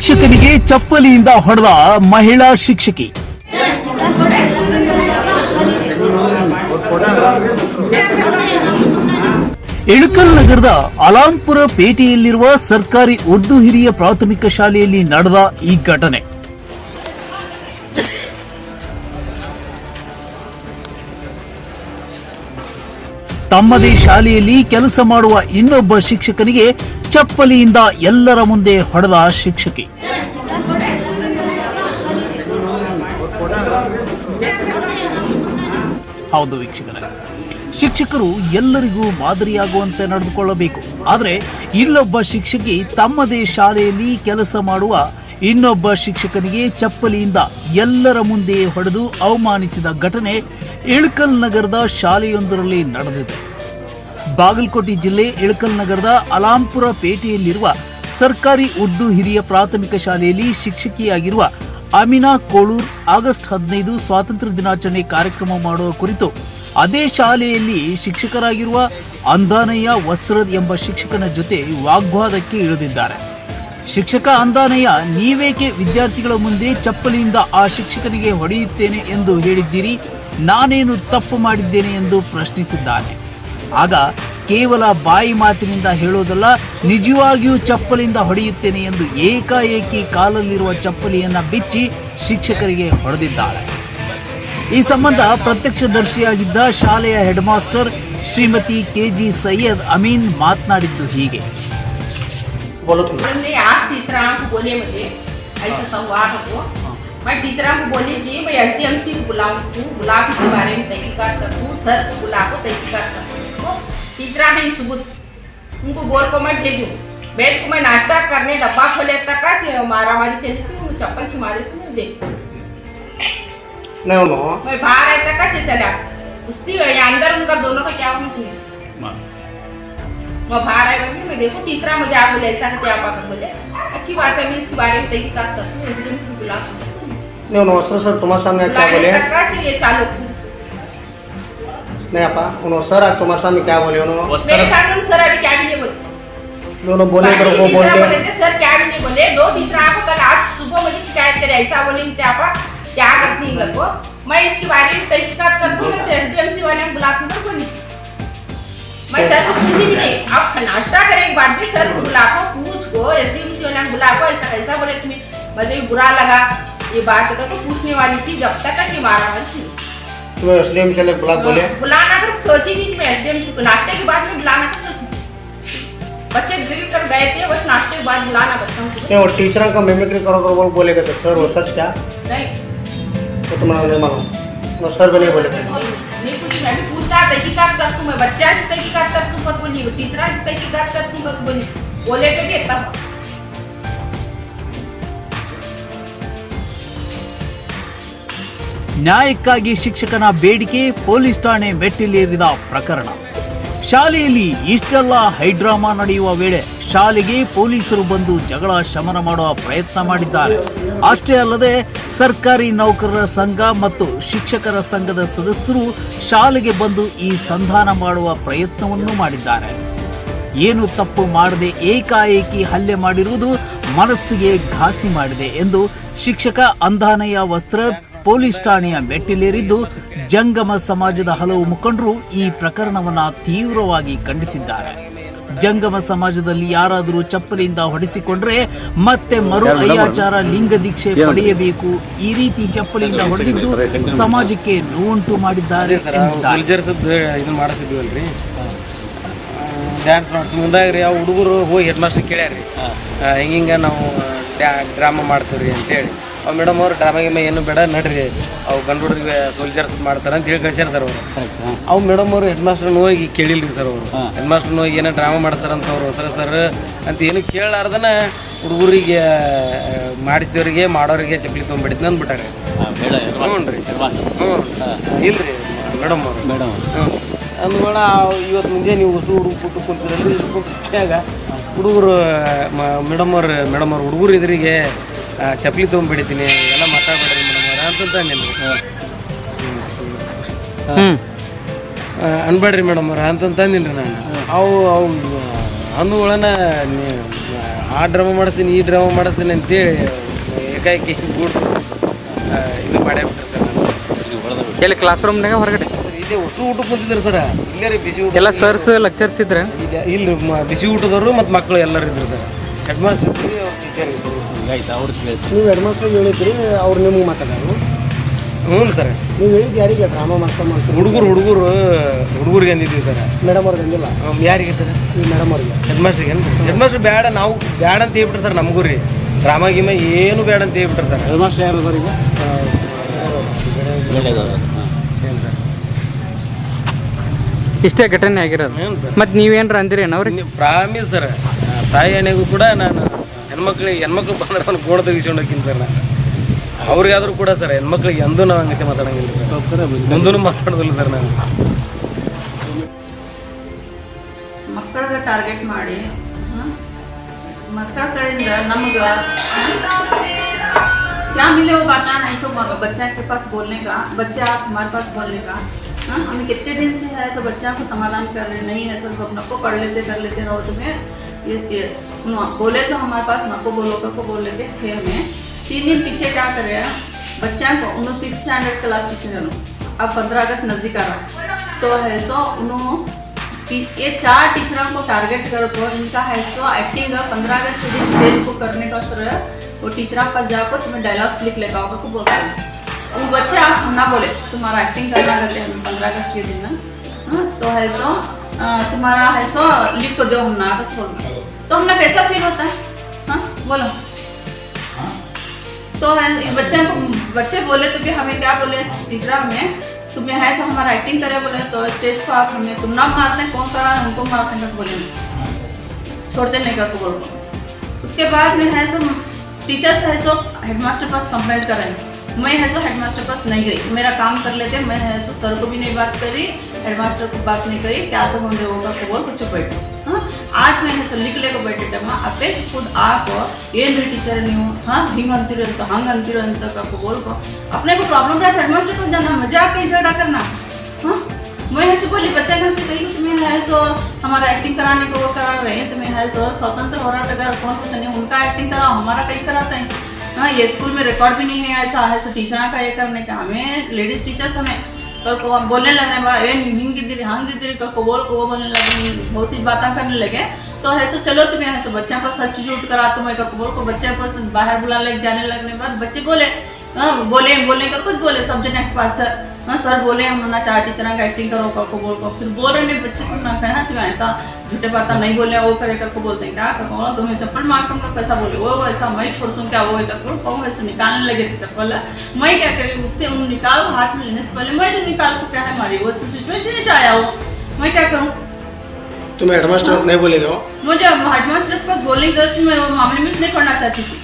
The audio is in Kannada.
ಶಿಕ್ಷಕನಿಗೆ ಚಪ್ಪಲಿಯಿಂದ ಹೊಡೆದ ಮಹಿಳಾ ಶಿಕ್ಷಕಿ. ಇಳಕಲ್ ನಗರದ ಅಲಾಂಪುರ ಪೇಟೆಯಲ್ಲಿರುವ ಸರ್ಕಾರಿ ಉರ್ದು ಹಿರಿಯ ಪ್ರಾಥಮಿಕ ಶಾಲೆಯಲ್ಲಿ ನಡೆದ ಈ ಘಟನೆ. ತಮ್ಮದೇ ಶಾಲೆಯಲ್ಲಿ ಕೆಲಸ ಮಾಡುವ ಇನ್ನೊಬ್ಬ ಶಿಕ್ಷಕನಿಗೆ ಚಪ್ಪಲಿಯಿಂದ ಎಲ್ಲರ ಮುಂದೆ ಹೊಡೆದ ಶಿಕ್ಷಕಿ. ಹೌದು ವೀಕ್ಷಕರೇ. ಶಿಕ್ಷಕರು ಎಲ್ಲರಿಗೂ ಮಾದರಿಯಾಗುವಂತೆ ನಡೆದುಕೊಳ್ಳಬೇಕು. ಆದರೆ ಇಲ್ಲೊಬ್ಬ ಶಿಕ್ಷಕಿ ತಮ್ಮದೇ ಶಾಲೆಯಲ್ಲಿ ಕೆಲಸ ಮಾಡುವ ಇನ್ನೊಬ್ಬ ಶಿಕ್ಷಕನಿಗೆ ಚಪ್ಪಲಿಯಿಂದ ಎಲ್ಲರ ಮುಂದೆ ಹೊಡೆದು ಅವಮಾನಿಸಿದ ಘಟನೆ ಇಳಕಲ್ ನಗರದ ಶಾಲೆಯೊಂದರಲ್ಲಿ ನಡೆದಿದೆ. ಬಾಗಲಕೋಟೆ ಜಿಲ್ಲೆ ಇಳಕಲ್ ನಗರದ ಅಲಾಂಪುರ ಪೇಟೆಯಲ್ಲಿರುವ ಸರ್ಕಾರಿ ಉರ್ದು ಹಿರಿಯ ಪ್ರಾಥಮಿಕ ಶಾಲೆಯಲ್ಲಿ ಶಿಕ್ಷಕಿಯಾಗಿರುವ ಅಮಿನಾ ಕೋಳೂರ್ ಆಗಸ್ಟ್ ಹದಿನೈದು ಸ್ವಾತಂತ್ರ್ಯ ದಿನಾಚರಣೆ ಕಾರ್ಯಕ್ರಮ ಮಾಡುವ ಕುರಿತು ಅದೇ ಶಾಲೆಯಲ್ಲಿ ಶಿಕ್ಷಕರಾಗಿರುವ ಅಂದಾನಯ್ಯ ವಸ್ತ್ರದ್ ಎಂಬ ಶಿಕ್ಷಕನ ಜೊತೆ ವಾಗ್ವಾದಕ್ಕೆ ಇಳಿದಿದ್ದಾರೆ. ಶಿಕ್ಷಕ ಅಂದಾನಯ್ಯ, ನೀವೇಕೆ ವಿದ್ಯಾರ್ಥಿಗಳ ಮುಂದೆ ಚಪ್ಪಲಿಯಿಂದ ಆ ಶಿಕ್ಷಕನಿಗೆ ಹೊಡೆಯುತ್ತೇನೆ ಎಂದು ಹೇಳಿದ್ದೀರಿ? ನಾನೇನು ತಪ್ಪು ಮಾಡಿದ್ದೇನೆ ಎಂದು ಪ್ರಶ್ನಿಸಿದ್ದಾನೆ. ಆಗ ಕೇವಲ ಬಾಯಿ ಮಾತಿನಿಂದ ಹೇಳೋದಲ್ಲ, ನಿಜವಾಗಿಯೂ ಚಪ್ಪಲಿಂದ ಹೊಡೆಯುತ್ತೇನೆ ಎಂದು ಏಕಾಏಕಿ ಕಾಲಲ್ಲಿರುವ ಚಪ್ಪಲಿಯನ್ನ ಬಿಚ್ಚಿ ಶಿಕ್ಷಕರಿಗೆ ಹೊಡೆದಿದ್ದಾಳೆ. ಈ ಸಂಬಂಧ ಪ್ರತ್ಯಕ್ಷದರ್ಶಿಯಾಗಿದ್ದ ಶಾಲೆಯ head master Shrimati K G Syed Amin ಮಾತನಾಡಿದ್ದು ಹೀಗೆ. बोलो तुम हमने आज टीचर को बोले मुझे ऐसा संवाद हो. मैं टीचर को बोली जी मैं एस डी एम सी को बुलाऊँ बुला के बारे में तहकीकात करूँ सर को बुला को तहकीकात करूँ टीचर है सबूत उनको बोल को मैं भेजूँ। बैठ को मैं नाश्ता करने डब्बा खोले तक से मारा मारी चली थी उनको चप्पल से मारे से मैं देख नहीं मैं बाहर आए तक से चला। उसी अंदर उनका दोनों का क्या मुझे मैं बाहर आए बोली मैं देखो तीसरा मुझे आप बोले ऐसा करते आप आकर बोले अच्छी बात है मैं इसके बारे में तहकीकात करती हूँ एसडीएम से बुला. नहीं उनो सर सर तुम्हारे सामने क्या बोले ये चालू. नहीं आपा उनो सर आज तुम्हारे सामने क्या बोले उनो मेरे साथ उन सर अभी क्या भी नहीं बोले. दोनों बोले तो वो बोलते. थे सर क्या भी नहीं बोले. दो तीसरा आपको कल आज सुबह मुझे शिकायत करे ऐसा बोले कि आप. क्या करती है घर को? मैं इसके बारे में तहकीकात कर दूँ तो एसडीएमसी वाले बुलाते हैं बोली मैं सर को पूछी भी नहीं। आप नाश्ता करें एक बार भी सर को बुला को पूछ को एसडीएमसी वाले बुला को ऐसा ऐसा बोले तुम्हें मुझे भी बुरा लगा ये बात तो पूछने वाली थी जब तक कि मारा मारी तुम्हें एस डी एम से ब्लॉक बोले बुलाना तो सोची नहीं मैं एसडीएम को नाश्ते के बाद में बुलाना तो बच्चे ड्रिल कर गए थे बस नाश्ते के बाद बुलाना बच्चों को। नहीं टीचर का मिमिक्री करो करो बोल बोले थे सर वो सच क्या? नहीं। तो तुम्हारा नहीं मालूम। सर भी नहीं बोले थे नहीं नहीं कुछ मैं भी पूछता तहकीकात कर तू मैं बच्चा से तहकीकात कर तू कर बोली तीसरा से तहकीकात कर तू कर बोली बोले पे भी तब ನ್ಯಾಯಕ್ಕಾಗಿ ಶಿಕ್ಷಕನ ಬೇಡಿಕೆ ಪೊಲೀಸ್ ಠಾಣೆ ಮೆಟ್ಟಿಲೇರಿದ ಪ್ರಕರಣ ಶಾಲೆಯಲ್ಲಿ ಇಷ್ಟೆಲ್ಲ ಹೈಡ್ರಾಮಾ ನಡೆಯುವ ವೇಳೆ ಶಾಲೆಗೆ ಪೊಲೀಸರು ಬಂದು ಜಗಳ ಶಮನ ಮಾಡುವ ಪ್ರಯತ್ನ ಮಾಡಿದ್ದಾರೆ. ಅಷ್ಟೇ ಅಲ್ಲದೆ ಸರ್ಕಾರಿ ನೌಕರರ ಸಂಘ ಮತ್ತು ಶಿಕ್ಷಕರ ಸಂಘದ ಸದಸ್ಯರು ಶಾಲೆಗೆ ಬಂದು ಈ ಸಂಧಾನ ಮಾಡುವ ಪ್ರಯತ್ನವನ್ನು ಮಾಡಿದ್ದಾರೆ. ಏನು ತಪ್ಪು ಮಾಡದೆ ಏಕಾಏಕಿ ಹಲ್ಲೆ ಮಾಡಿರುವುದು ಮನಸ್ಸಿಗೆ ಘಾಸಿ ಮಾಡಿದೆ ಎಂದು ಶಿಕ್ಷಕ ಅಂಧಾನಯ್ಯ ವಸ್ತ್ರ ಪೊಲೀಸ್ ಠಾಣೆಯ ಮೆಟ್ಟಿಲೇರಿದ್ದು ಜಂಗಮ ಸಮಾಜದ ಹಲವು ಮುಖಂಡರು ಈ ಪ್ರಕರಣವನ್ನು ತೀವ್ರವಾಗಿ ಖಂಡಿಸಿದ್ದಾರೆ. ಜಂಗಮ ಸಮಾಜದಲ್ಲಿ ಯಾರಾದರೂ ಚಪ್ಪಲಿಯಿಂದ ಹೊಡೆಸಿಕೊಂಡ್ರೆ ಮತ್ತೆ ಮರು ಅಯ್ಯಾಚಾರ ಲಿಂಗ ದೀಕ್ಷೆ ಪಡೆಯಬೇಕು. ಈ ರೀತಿ ಚಪ್ಪಲಿಯಿಂದ ಹೊಡೆದಿದ್ದು ಸಮಾಜಕ್ಕೆ ನೋವುಂಟು ಮಾಡಿದ್ದಾರೆ ಡ್ಯಾನ್ಸ್ ಮಾಡಿಸಿ ಮುಂದಾಗಿ ರೀ ಆ ಹುಡುಗರು ಹೋಗಿ ಹೆಡ್ ಮಾಸ್ಟರ್ ಕೇಳ್ಯಾರ್ರಿ ಹೆಂಗಿಂಗ ನಾವು ಡ್ರಾಮಾ ಮಾಡ್ತೀವಿ ರೀ ಅಂತೇಳಿ. ಅವ್ ಮೇಡಮ್ ಅವ್ರು ಡ್ರಾಮಾ ಗಿಮ ಏನು ಬೇಡ ನಡ್ರಿ. ಅವು ಗಂಡು ಹುಡುಗರಿಗೆ ಸೋಲ್ಜರ್ಸ್ ಮಾಡ್ತಾರೆ ಅಂತ ಹೇಳಿ ಕಳ್ಸ್ಯಾರ ಸರ್ ಅವರು. ಅವು ಮೇಡಮ್ ಅವರು ಹೆಡ್ ಮಾಸ್ಟರ್ ಹೋಗಿ ಕೇಳಿಲ್ರಿ ಸರ್ ಅವರು. ಹೆಡ್ ಮಾಸ್ಟರ್ ಹೋಗಿ ಏನೋ ಡ್ರಾಮಾ ಮಾಡ್ತಾರ ಅಂತ ಅವರು ಸರ್ ಸರ್ ಅಂತ ಏನು ಕೇಳಾರ್ದನ ಹುಡುಗರಿಗೆ ಮಾಡಿಸಿದವ್ರಿಗೆ ಮಾಡೋರಿಗೆ ಚಪ್ಪಲಿ ತೊಗೊಂಡ್ಬಿಡ್ತೀನಿ ಅಂದ್ಬಿಟ್ಟಾರೆ. ಹ್ಞೂ ರೀ ಹ್ಞೂ. ಇಲ್ರಿ ಮೇಡಮ್ ಅವರು. ಮೇಡಮ್ ಹ್ಞೂ. ಅಂದ್ಮೇಡ ಇವತ್ತು ಮುಂಜಾನೆ ನೀವು ಅಷ್ಟು ಹುಡುಗ ಕೂತು ಕುಂತಿರಲ್ರಿ ಇಷ್ಟು ಹುಡುಗರು ಮೇಡಮ್ ಅವ್ರು ಮೇಡಮ್ ಅವ್ರು ಹುಡುಗರು ಎದುರಿಗೆ ಆ, ಚಪ್ಪಲಿ ತೊಗೊಂಡ್ಬಿಡ್ತೀನಿ ಎಲ್ಲ ಮಾತಾಡ್ಬೇಡ್ರಿ ಮೇಡಮ್ ಅವ್ರ ಅಂತಂತ ನಿಮ್ಗೆ. ಅನ್ಬೇಡ್ರಿ ಮೇಡಮ್ ಅವ್ರ ಅಂತಂತ ಅಂದಿನಿ ನಾನು. ಅವು ಅವು ಅಂದುಗಳನ್ನ ಆ ಡ್ರಾಮಾ ಮಾಡಿಸ್ತೀನಿ ಈ ಡ್ರಾಮಾ ಮಾಡಿಸ್ತೀನಿ ಅಂತೇಳಿ ಏಕಾಏಕಿ ಗೂಡ್ ಇದು ಮಾಡೇ ಬಿಟ್ರಿ ಸರ್ ನಾನು. ಎಲ್ಲಿ ಕ್ಲಾಸ್ ರೂಮ್ನಾಗ ಹೊರಗಡೆ? ಇದೆ ಇಲ್ಲೇ ಒಟ್ಟು ಊಟ ಕುಂತಿದ್ರು ಸರ್. ಇಲ್ಲೇ ರೀ ಬಿಸಿ ಊಟ. ಎಲ್ಲ ಸರ್ಸ್ ಲೆಕ್ಚರ್ಸ್ ಇದ್ರೆ? ಇಲ್ಲ ಇಲ್ಲಿ ಮ- ಬಿಸಿ ಊಟದವರು ಮತ್ತು ಮಕ್ಕಳು ಎಲ್ಲರೂ ಇದ್ರು ಸರ್. ಹೆಡ್ ಮಾಸ್ಟರ್ ಟೀಚರ್ ಇದ್ರು. ಆಯ್ತು? ಅವ್ರು ಕೇಳ್ತಾರೆ. ನೀವು ಮಾಸ್ಟರ್ ಹೇಳಿದ್ರಿ ಅವ್ರು ನಿಮ್ಗೆ ಮಾತಾಡೋರು. ಹ್ಞೂ ಸರ್. ನೀವು ಹೇಳಿದ್ದು ಯಾರಿಗೆ? ಡ್ರಾಮಾ ಮಾಡ್ತಾ ಮಾಡ್ತೀರಿ? ಹುಡುಗರು ಹುಡುಗರು ಹುಡುಗರಿಗೆ ಅಂದಿದ್ದೀವಿ ಸರ್. ಮೇಡಮ್ ಅವ್ರಿಗೆ ಅಂದಿಲ್ಲ? ಯಾರಿಗೆ ಸರ್? ಈ ಮೇಡಮ್ ಅವ್ರಿಗೆ. ಹೆಡ್ ಮಾಸ್ಟ್ರಿಗೆ ಹೆಡ್ ಮಾಸ್ಟರ್ ಬೇಡ ನಾವು ಬೇಡ ಅಂತ ಹೇಳ್ಬಿಟ್ರೆ ಸರ್ ನಮಗೂ ರೀ. ಡ್ರಾಮಾ ಗಿಮ ಏನು ಬೇಡ ಅಂತ ಹೇಳ್ಬಿಟ್ರೆ ಸರ್. ಹೆಡ್ ಮಾಸ್ಟರ್ ಯಾರು ಸರ್ ಈಗ? ಏನು ಸರ್. ಇಷ್ಟೇ ಘಟನೆ ಆಗಿರೋದು. ಹ್ಞೂ ಸರ್? ಮತ್ತು ನೀವೇನ್ರ ಅಂದಿರೇನು ಅವ್ರಿಗೆ? Promise sir. ತಾಯಿ ಎಣ್ಣೆಗೂ ಕೂಡ ನಾನು ಹೆಣ್ಮಕ್ಳಿಗೆ ಹೆಣ್ಮಕ್ಳು ಬಂದ್ರೆ ಅವ್ನು ಗೋಣ ತೆಗಿಸ್ಕೊಂಡು ಹೋಗ್ತೀನಿ ಸರ್ ನಾನು ಅವ್ರಿಗಾದ್ರೂ ಕೂಡ ಸರ್ ಹೆಣ್ಮಕ್ಳಿಗೆ ಎಂದೂ ನಾವು ಹಂಗತೆ ಮಾತಾಡಂಗಿಲ್ಲ ಸರ್ ಮುಂದೂ ಮಾತಾಡೋದಿಲ್ಲ ಸರ್ ನಾನು ಮಕ್ಕಳಿಗೆ ಟಾರ್ಗೆಟ್ ಮಾಡಿ ಹ? ಮಕ್ಕಳ ಕಡೆಯಿಂದ ನಮ್ಗೆ क्या मिले वो बात नहीं सो मगर बच्चा के पास बोलने का बच्चा हमारे पास बोलने का हाँ हम कितने दिन से है सब बच्चा को समाधान कर रहे नहीं है सब सब नको पढ़ लेते कर लेते रहो तुम्हें ये बोले तो हमारे पास नको बोलो को बोल लेते थे हमें। तीन दिन पीछे क्या कर करे बच्चा को उन्होंने सिक्स स्टैंडर्ड क्लास टीचर अब पंद्रह अगस्त नज़दीक आ रहा तो है सो उन्होंने ये चार टीचरों को टारगेट कर को इनका है सो एक्टिंग पंद्रह अगस्त के दिन स्टेज को करने का सर वो टीचर पास जाकर तुम्हें डायलॉग्स लिख लेगा होगा को बोलते वो बच्चे आप हम ना बोले तुम्हारा एक्टिंग करना करते हैं पंद्रह अगस्त के दिन ना हाँ, तो है सो तुम्हारा है सो लिख को दो हम ना का छोड़ तो हमने कैसा फील होता है? हाँ बोलो। तो है बच्चे को बच्चे बोले तो भी हमें क्या बोले? टीचर हमें। तुम्हें है सब हमारा एक्टिंग करे बोले तो स्टेज पर आप हमें तुम ना मारते हैं कौन करा है हमको मारते हैं बोले। छोड़ते नहीं कर बोल। उसके बाद में है सब टीचर्स है सो हेडमास्टर पास कंप्लेंट करें मैं है सो हेडमास्टर पास नहीं गई। मेरा काम कर लेते मैं है सो सर को भी नहीं बात करी। ಹೆಡ್ಮಾಸ್ಟರ್ ಬಾಕ್ನಿಕರಿ ಯಾವ್ದೋ ಒಂದು ಹೋಗಕ್ಕೆ ಹೋಗಿ ಕುಚ್ಚು ಬಿಟ್ಟು ಹಾಂ ಆರ್ಟ್ ಮೇಲೆ ಹೆಸರು ಲಿಕ್ಲೇಕ ಬಿಟ್ಟಿಟ್ಟಮ್ಮ ಆ ಪೇಜ್ ಖುದ್ ಹಾಕೋ ಏನ್ರಿ ಟೀಚರ್ ನೀವು ಹಾಂ ಹಿಂಗೆ ಅಂತೀರೋ ಅಂತ ಹಂಗೆ ಅಂತೀರೋ ಅಂತ ಕಾಕೋ ಹೋಲ್ಕೋ प्रॉब्लम रहा हेडमास्टर को जाना मज़ा नहीं झगड़ा करना। हाँ मैं ऐसे बोली, बच्चा घर कही, तुम्हें है सो, हमारा एक्टिंग कराने को वो करा रहे हैं, तुम्हें है सो, स्वतंत्र हो रहा अगर कौन कुछ तो नहीं, उनका एक्टिंग कराओ, हमारा कहीं कराते हैं। हाँ ये स्कूल में रिकॉर्ड भी नहीं है ऐसा, है सो, टीचर का ये करने का, हमें लेडीज़ टीचर्स हमें कल हम बोलने लगने बा ए हिंगिद्री हंगिद्री कल को बोल को वो बोलने लगे बहुत ही बातें करने लगे। तो है सो, चलो तुम्हें है सो बच्चे पर सच झूठ करा तुम्हें कल को बोल को बच्चे पर बाहर बुला ले जाने लगने बाद बच्चे बोले। बोले बोले कर कुछ बोले सब जने पास हाँ सर बोले हम ना चार टीचर का एक्टिंग करो कल को बोल को फिर बोल रहे हैं बच्चे को ना कहना तुम्हें ऐसा झूठे बात नहीं बोले वो करे कर को बोलते हैं क्या कहो तुम्हें चप्पल मार दूँगा कैसा बोले वो वो ऐसा मैं छोड़ दूँ क्या वो कर को कहूँ ऐसे निकालने लगे थे चप्पल मैं क्या करी उससे उन निकाल हाथ में लेने से पहले मैं जो निकाल को क्या है मारी वो सिचुएशन ही चाहे वो। मैं क्या करूँ? तुम्हें हेड मास्टर नहीं बोलेगा मुझे हेडमास्टर के पास बोलने की ज़रूरत मैं वो मामले में नहीं पढ़ना चाहती थी।